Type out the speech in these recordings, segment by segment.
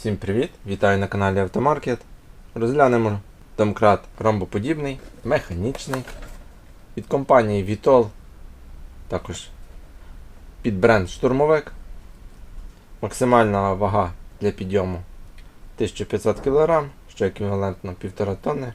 Всім привіт! Вітаю на каналі Автомаркет. Розглянемо домкрат ромбоподібний, механічний від компанії Vitol, також під бренд Штурмовик. Максимальна вага для підйому 1500 кг, що еквівалентно 1,5 тонни.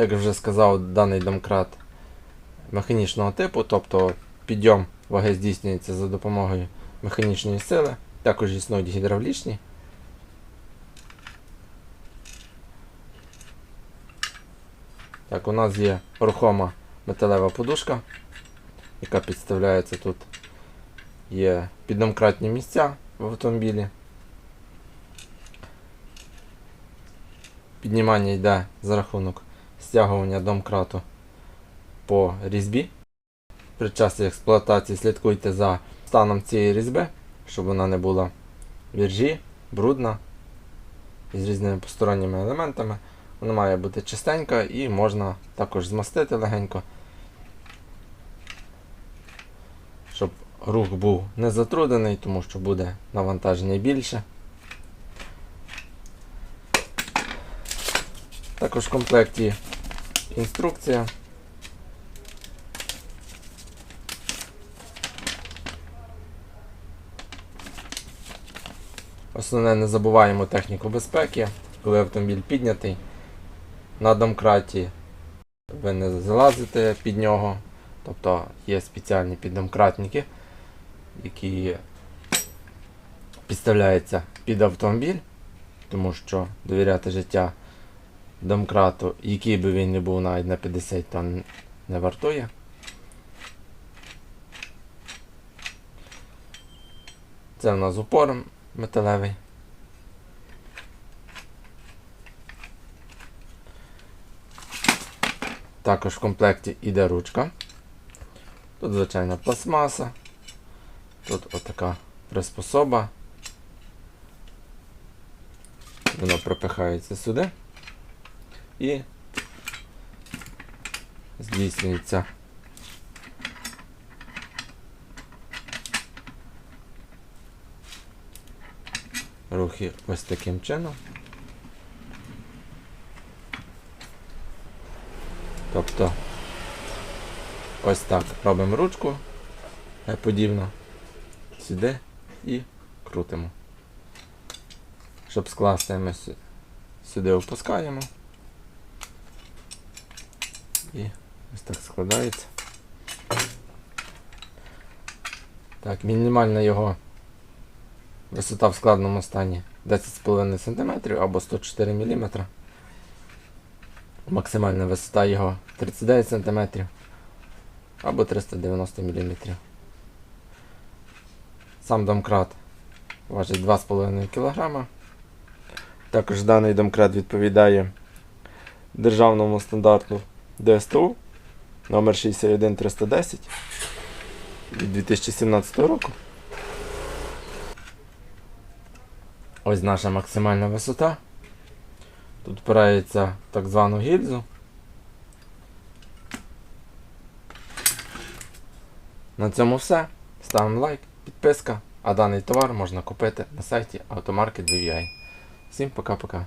Як вже сказав, даний домкрат механічного типу, тобто підйом ваги здійснюється за допомогою механічної сили, також існують гідравлічні. Так, у нас є рухома металева подушка, яка підставляється тут. Є піддомкратні місця в автомобілі. Піднімання йде за рахунок стягування домкрату по різьбі. При часі експлуатації слідкуйте за станом цієї різьби, щоб вона не була віржі, брудна з різними посторонніми елементами. Вона має бути чистенька і можна також змастити легенько, щоб рух був не затруднений, тому що буде навантаження більше. Також в комплекті інструкція. Основне не забуваємо техніку безпеки, коли автомобіль піднятий. На домкраті ви не залазите під нього, тобто є спеціальні піддомкратники, які підставляються під автомобіль, тому що довіряти життя домкрату, який би він не був навіть на 50 тонн, не вартує. Це в нас упор металевий. Також в комплекті іде ручка. Тут звичайна пластмаса. Тут отака приспособа. Воно пропихається сюди і здійснюється рухи ось таким чином. Тобто ось так робимо ручку е, подібно сюди і крутимо. Щоб скласти ми сюди опускаємо. І ось так складається. Так, мінімальна його висота в складному стані 10,5 см або 104 мм. Максимальна висота його 39 см або 390 мм. Сам домкрат важить 2,5 кг. Також даний домкрат відповідає державному стандарту ДСТУ номер 61310 від 2017 року. Ось наша максимальна висота. Тут впирається так звану гільзу. На цьому все. Ставимо лайк, підписка, а даний товар можна купити на сайті Automarket.BVI. Всім пока-пока.